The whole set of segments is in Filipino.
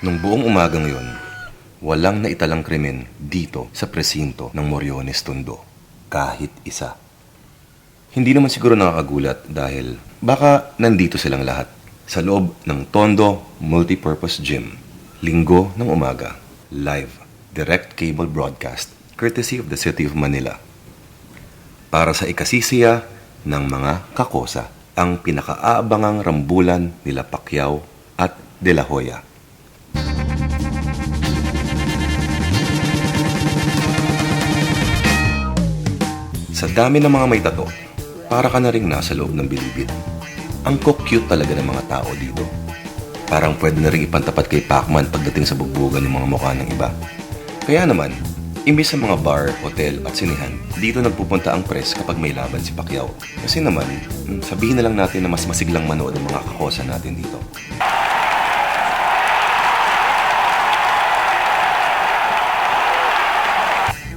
Nung buong umagang yon, walang naitalang krimen dito sa presinto ng Moriones Tondo. Kahit isa. Hindi naman siguro nakakagulat dahil baka nandito silang lahat sa loob ng Tondo Multipurpose Gym. Linggo ng umaga. Live. Direct cable broadcast courtesy of the City of Manila. Para sa ikasisiya ng mga kakosa ang pinakaabangang rambulan nila Pacquiao at De La Hoya. Sa dami ng mga may tato, para ka na rin nasa loob ng bilibid. Ang cute talaga ng mga tao dito. Parang pwede na rin ipantapat kay Pacman pagdating sa bugbugan ng mga mukha ng iba. Kaya naman, imbis sa mga bar, hotel at sinihan, dito nagpupunta ang press kapag may laban si Pacquiao. Kasi naman, mm, sabihin na lang natin na mas masiglang manood ang mga kakosa natin dito.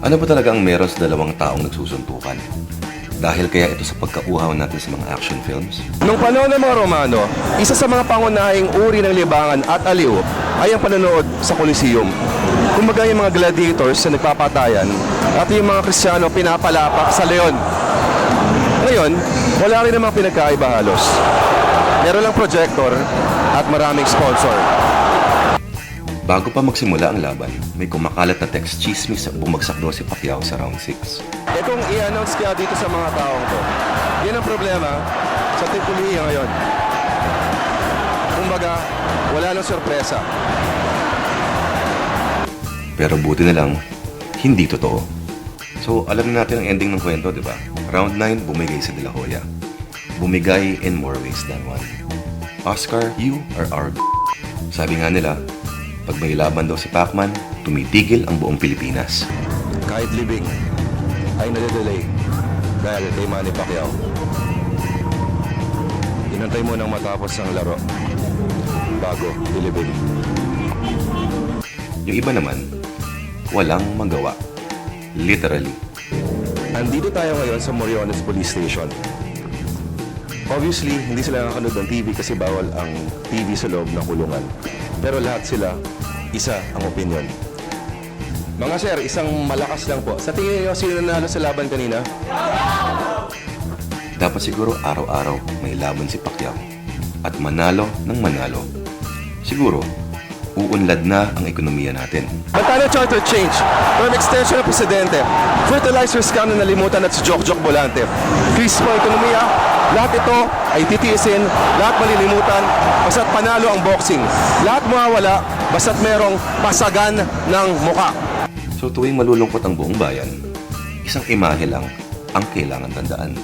Ano ba talaga ang meron sa dalawang taong nagsusuntukan? Dahil kaya ito sa pagkauhaw natin sa mga action films? Nung panahon ng mga Romano, isa sa mga pangunahing uri ng libangan at aliw ay ang panonood sa Coliseum. Kumbaga yung mga gladiators na nagpapatayan at yung mga Kristiyano pinapalapak sa leon. Ngayon, wala rin namang pinagkaiba halos. Meron lang projector at maraming sponsor. Bago pa magsimula ang laban, may kumakalat na text chismis na bumagsak daw si Pacquiao sa round 6. E kung i-announce kaya dito sa mga taong to, yan ang problema sa Tipuliya ngayon. Kumbaga, wala nang sorpresa. Pero buti na lang, hindi totoo. So, alam na natin ang ending ng kwento, di ba? Round 9, bumigay si De La Hoya. Bumigay in more ways than one. Oscar, you are our g- Sabi nga nila, pag may laban daw si Pacman, tumitigil ang buong Pilipinas. kahit libing ay nade-delay dahil kay Manny Pacquiao. Inantay mo nang matapos ang laro bago ilibing. Yung iba naman, walang magawa. Literally. Andito tayo ngayon sa Moriones Police Station. Obviously, hindi sila nakakanood ng TV kasi bawal ang TV sa loob ng kulungan. Pero lahat sila, isa ang opinion. Mga sir, isang malakas lang po. Sa tingin niyo, sino nanalo sa laban kanina? Dapat siguro araw-araw may laban si Pacquiao. At manalo ng manalo. Siguro, uunlad na ang ekonomiya natin. Montana Charter Change, from extension ng Presidente, fertilizer scam na nalimutan at si Jok Jok Bolante. Krisis ng ekonomiya, lahat ito ay titiisin, lahat malilimutan, basta't panalo ang boxing. Lahat mawawala, basta't merong pasagan ng muka. So tuwing malulungkot ang buong bayan, isang imahe lang ang kailangan tandaan.